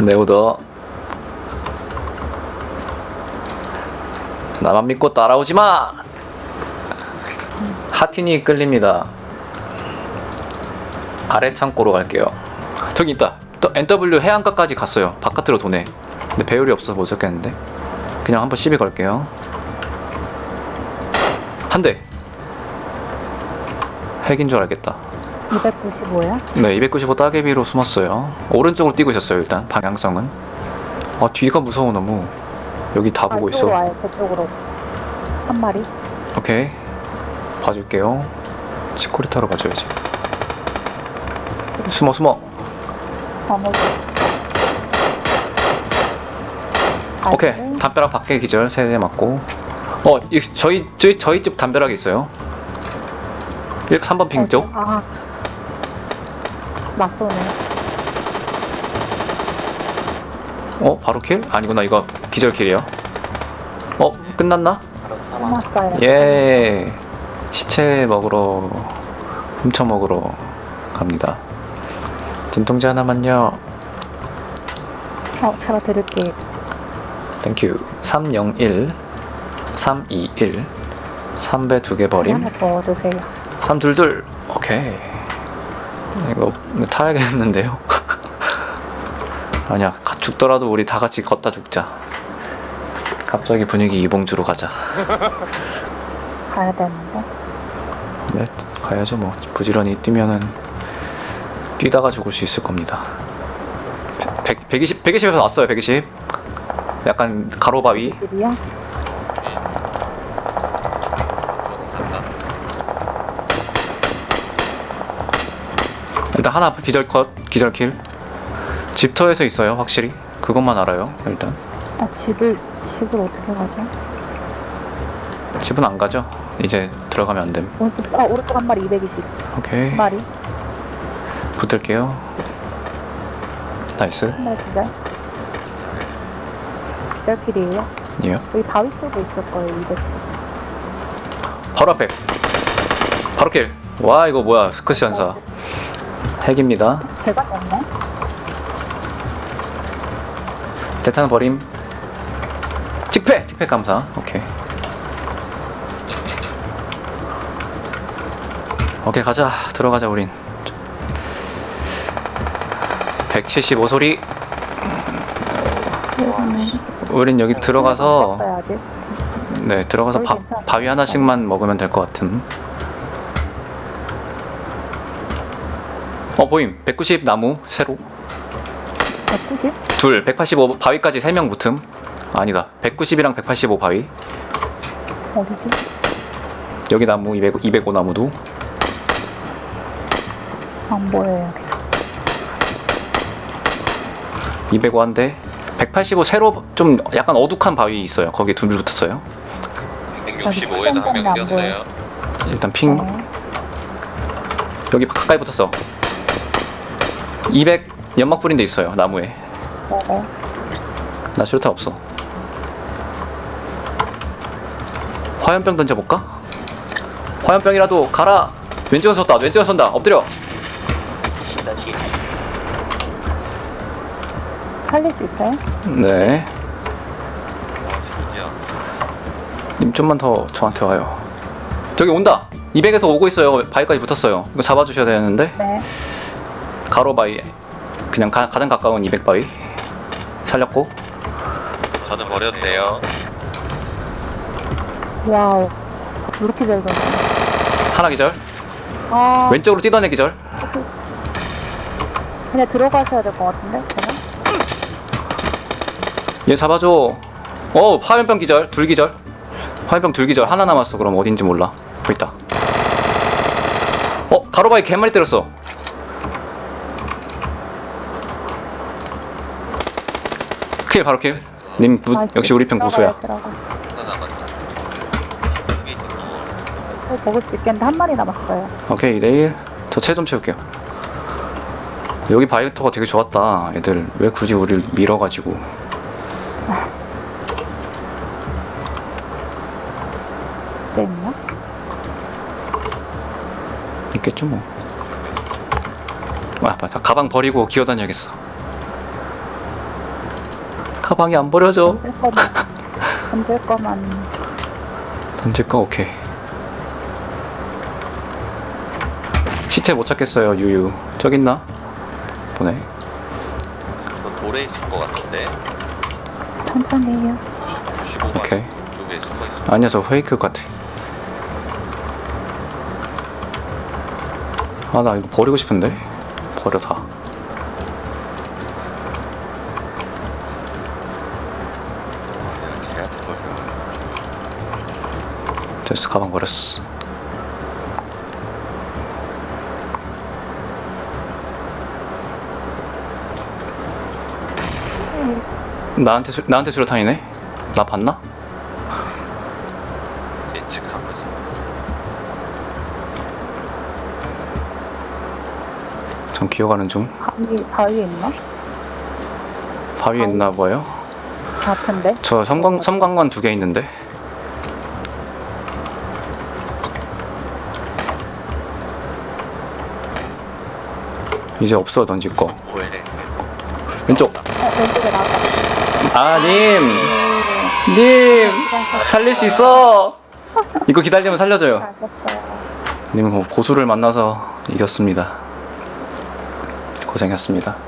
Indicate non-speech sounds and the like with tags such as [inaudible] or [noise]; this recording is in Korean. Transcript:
네오더 나만 믿고 따라오지 마. 하틴이 끌립니다. 아래 창고로 갈게요. 저기 있다. 또 NW 해안가까지 갔어요. 바깥으로 도네. 근데 배율이 없어서 못 잡겠는데. 그냥 한번 시비 걸게요. 한 대. 핵인 줄 알겠다. 295야? 네, 295 따개비로 숨었어요. 오른쪽으로 뛰고 있었어요, 일단 방향성은. 아, 뒤가 무서워 너무. 여기 다 보고 있어. 와요 그쪽으로 한 마리 오케이. 봐줄게요. 치코리타로 봐줘야지. 숨어, 숨어. 어머 오케이. 담벼락 밖에 기절 세대 맞고. 어, 이, 저희 저희 저희 집 담벼락에 있어요. 1, 3번 핑 쪽. 아 맞쏘네 어, 바로 킬? 아니구나. 이거 기절 킬이에요. 어, 끝났나? 끝났어요 예. 시체 먹으러 훔쳐 먹으러 갑니다. 진통제 하나만요. 어 제가 드릴게요 땡큐. 301 321 3배 두 개 버림. 하나 더 드세요 322 오케이. 이거 타야겠는데요. [laughs] 아니야. 가- 죽더라도 우리 다 같이 걷다 죽자. 갑자기 분위기 이봉주로 가자. [laughs] 가야 되는데 네, 가야죠 뭐 부지런히 뛰면은 뛰다가 죽을 수 있을 겁니다. 100, 120, 120에서 왔어요 120. 약간 가로바위. 집이요? 일단 하나 기절 컷, 기절 킬. 집터에서 있어요 확실히. 그것만 알아요 일단. 아 집을 집을 어떻게 가죠? 집은 안 가죠. 이제 들어가면 안 됨. 오른쪽 아 오른쪽 한 마리 220 오케이 한 마리 붙을게요. 나이스. 한 마리 기절 기절길이에요 니요. 여기 바위 쪽에 있을 거예요 210 바로 앞에. 바로 킬. 와 이거 뭐야 스크시 연사. 핵입니다. 냈네. 대탄 버림. 직패! 직패 감사. 오케이. 오케이 가자. 들어가자 우린. 175 소리. 우린 여기 들어가서 써야지 네 들어가서 바, 바위 하나씩만 먹으면 될 것 같은 어 보임 190 나무 세로 190? 둘, 185 바위까지 3명 붙음. 아니다. 190이랑 185 바위. 어디지? 여기 나무 200, 205 나무도. 안 보여요 205 한대. 185 세로 좀 약간 어둑한 바위 있어요. 거기 둘 붙었어요. 165에도 한명 뛰었어요. 일단 핑. 네. 여기 가까이 붙었어. 200 연막 뿌린 데 있어요. 나무에. 네. 나 수류탄 없어. 화염병 던져볼까? 화염병이라도 가라. 왼쪽에서 쏜다. 왼쪽에서 쏜다. 엎드려. 살릴 수 있어요? 네. 와. 님 좀만 더 저한테 와요. 저기 온다. 200에서 오고 있어요. 바위까지 붙었어요. 이거 잡아주셔야 되는데 네 가로 바위. 그냥 가, 가장 가까운 200 바위. 살렸고 저는 버려도 돼요. 와우 이렇게 잘 던져 하나 기절. 아 왼쪽으로 뛰던 애 기절. 그냥 들어가셔야 될 것 같은데 저는? 얘 잡아줘. 어 화염병 기절. 둘 기절. 화염병 둘 기절. 하나 남았어. 그럼 어딘지 몰라. 거 있다. 어 가로 바위 개마리 때렸어. 킬 바로 킬. 님 무, 아, 역시 우리 편 고수야. 하나 남았다. 또 먹을 수 있겠는데 한 마리 남았어요 오케이 내일 저체좀 채울게요 여기 바이오터가 되게 좋았다 애들 왜 굳이 우리를 밀어가지고 네 있나? 있겠죠 뭐 아, 맞다 가방 버리고 기어다녀야겠어 가방이 안 버려져. 던질 거만. 던질 거만. 던질 거 오케이. 시체 못 찾겠어요 유유. 저기 있나? 보네. 저 돌에 있을 것 같은데. 천천히 해요. 95만 오케이. 쪽에 숨어 있어. 아니야 저 페이크 같아. 아 나 이거 버리고 싶은데 버려 다. 제가 그걸 됐어 가방 버렸어. 나한테 수, 나한테 수류탄이네? 나 봤나? 예측한 거지. 전 기어가는 중. 바위, 바위에 있나? 바위에 있나 봐요. 같은데? 저 섬광 섬광관 두 개 있는데. 이제 없어 던질 거. 왼쪽. 어, 왼쪽에 나왔다. 아 님, 님 살릴 수 있어. 이거 기다리면 살려줘요. 알겠어요. 님은 고수를 만나서 이겼습니다. 고생했습니다.